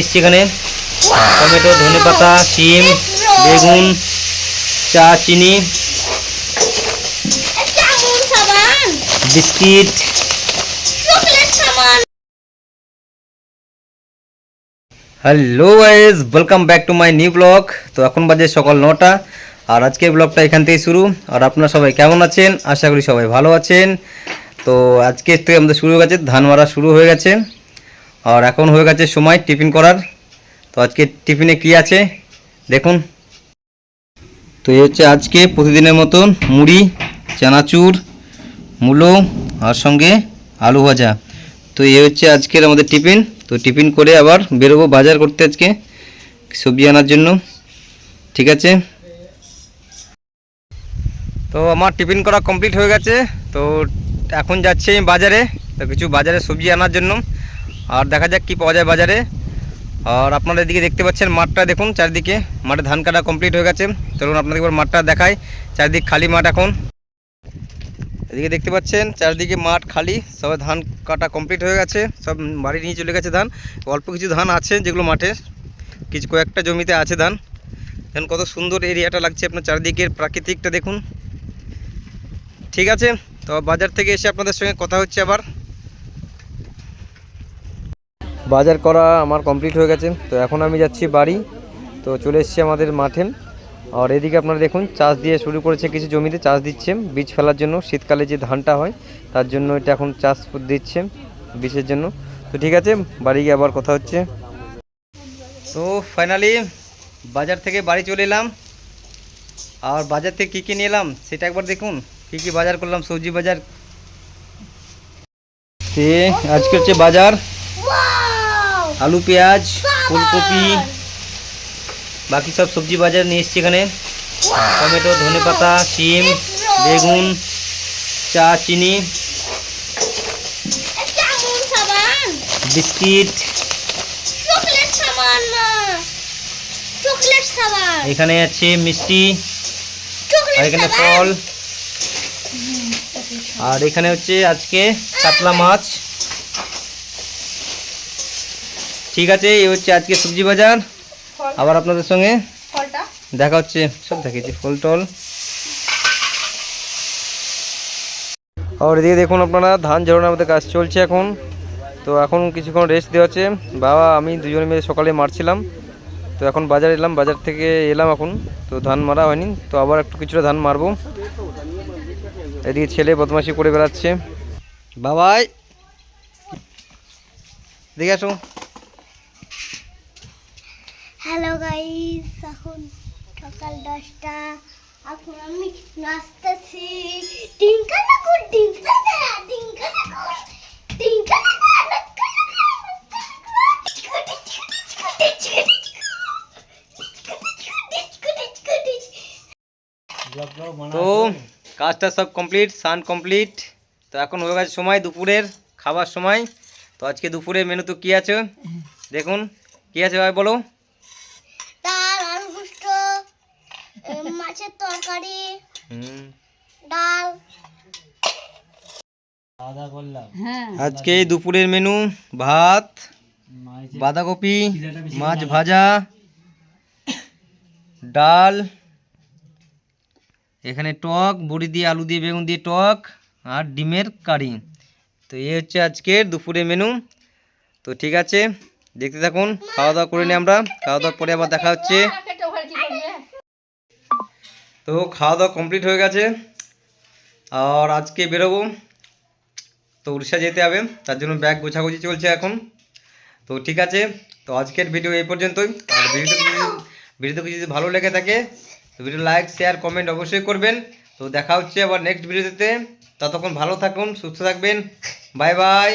এসছি এখানে। টমেটো, ধনে পাতা, শিম, বেগুন, চা, চিনি, biscuit. Hello guys welcome back to my new blog তো এখন বাজে সকাল নটা, আর আজকের ব্লগটা এখান থেকে শুরু। আর আপনারা সবাই কেমন আছেন? আশা করি সবাই ভালো আছেন। তো আজকে থেকে আমাদের শুরু হয়ে গেছে ধান মারা শুরু হয়ে গেছে। আর এখন হয়ে গেছে সময় টিফিন করার। তো আজকে টিফিনে কি আছে? দেখুন। তো এই হচ্ছে আজকে প্রতিদিনের মতন মুড়ি, চানাচুর, মূলো আর সঙ্গে আলু ভাজা। তো এই হচ্ছে আজকের আমাদের টিফিন। তো টিফিন করে আবার বেরোবো বাজার করতে আজকে সবজি আনার জন্য। ঠিক আছে? তো আমার টিফিন করা কমপ্লিট হয়ে গেছে। তো এখন যাচ্ছি আমি বাজারে। তো কিছু বাজারে সবজি আনার জন্য। আর দেখা যাক কি পাওয়া যায় বাজারে। আর আপনারা এদিকে দেখতে পাচ্ছেন মাঠটা, দেখুন চারিদিকে। মাঠে ধান কাটা কমপ্লিট হয়ে গেছে। চলুন আপনাদের এবার মাঠটা দেখাই। চারিদিক খালি মাঠ এখন। এদিকে দেখতে পাচ্ছেন, চারিদিকে মাঠ খালি। সবাই ধান কাটা কমপ্লিট হয়ে গেছে। সব বাড়ি নিয়ে চলে গেছে ধান। অল্প কিছু ধান আছে যেগুলো মাঠে। কিছু কয়েকটা জমিতে আছে ধান। দেখুন কত সুন্দর এরিয়াটা লাগছে আপনার চারিদিকের প্রাকৃতিকটা দেখুন। ঠিক আছে, তো বাজার থেকে এসে আপনাদের সঙ্গে কথা হচ্ছে আবার। বাজার করা আমার কমপ্লিট হয়ে গেছে। তো এখন আমি যাচ্ছি বাড়ি। তো চলে এসেছি আমাদের মাঠে। আর এদিকে আপনারা দেখুন, চাষ দিয়ে শুরু করেছে কিছু জমিতে, চাষ দিচ্ছে, বীজ ফেলার জন্য। শীতকালে যে ধানটা হয়, তার জন্য এটা এখন চাষ দিচ্ছে বীজের জন্য। তো ঠিক আছে, বাড়ি গিয়ে আবার কথা হচ্ছে। তো ফাইনালি বাজার থেকে বাড়ি চলে এলাম। আর বাজার থেকে কী কী নিয়ে এলাম, সেটা একবার দেখুন। কী কী বাজার করলাম, সবজি বাজার। আজকে হচ্ছে বাজার। আলু পেঁয়াজ ফুলকপি বাকি সব সবজি বাজার নিয়ে এসছি এখানে। টমেটো ধনে পাতা শিম বেগুন চা চিনি বিস্কিট। এখানে আছে মিষ্টি আর এখানে ফল। আর এখানে হচ্ছে আজকে কাতলা মাছ। ঠিক আছে এই হচ্ছে আজকে সবজি বাজার। আবার আপনাদের সঙ্গে দেখা হচ্ছে সব দেখেছি ফল টল। আর এদিকে দেখুন আপনারা ধান ঝরানোর আমাদের কাজ চলছে এখন। তো এখন কিছুক্ষণ রেস্ট দেওয়া হচ্ছে। বাবা আমি দুজনে মিলে সকালে মারছিলাম। তো এখন বাজার এলাম বাজার থেকে এলাম এখন। তো ধান মারা হয়নি তো আবার একটু কিছুটা ধান মারবো। এদিকে ছেলে বদমাশি করে বেড়াচ্ছে। বাবাই দেখে আসো। হ্যালো গাইস এখন সকাল দশটা। এখন আমি নাচতেছি। টিঙ্কা লাগুন টিঙ্কা টিঙ্কা টিঙ্কা তো কাজটা সব কমপ্লিট সান কমপ্লিট তো এখন হয়ে গেছে সময়, দুপুরের খাবার সময়। তো আজকে দুপুরের মেনু তো কী আছে? দেখুন, কী আছে ভাই বলো? মাছের তরকারি ডাল। আজকে দুপুরের মেনু ভাত বাঁধাকপি মাছ ভাজা ডাল এখানে টক বড়ি দিয়ে আলু দিয়ে বেগুন দিয়ে টক আর ডিমের কারি। তো এই হচ্ছে আজকের দুপুরের মেনু। তো ঠিক আছে দেখতে থাকুন খাওয়া দাওয়া করে নিই আমরা। খাওয়া দাওয়ার পরে আবার দেখা হচ্ছে। তো খাওয়া দাওয়া কমপ্লিট হয়ে গেছে। আর আজকে বেরোবো। তো উড়িষ্যা যেতে হবে, তার জন্য ব্যাগ গোছাগুছি চলছে এখন। তো ঠিক আছে, তো আজকের ভিডিও এই পর্যন্তই। আর ভিডিও ভিডিও যদি ভালো লেগে থাকে, তো ভিডিও লাইক শেয়ার কমেন্ট অবশ্যই করবেন। তো দেখা হচ্ছে আবার নেক্সট ভিডিওতে ততক্ষণ ভালো থাকুন, সুস্থ থাকবেন। Bye bye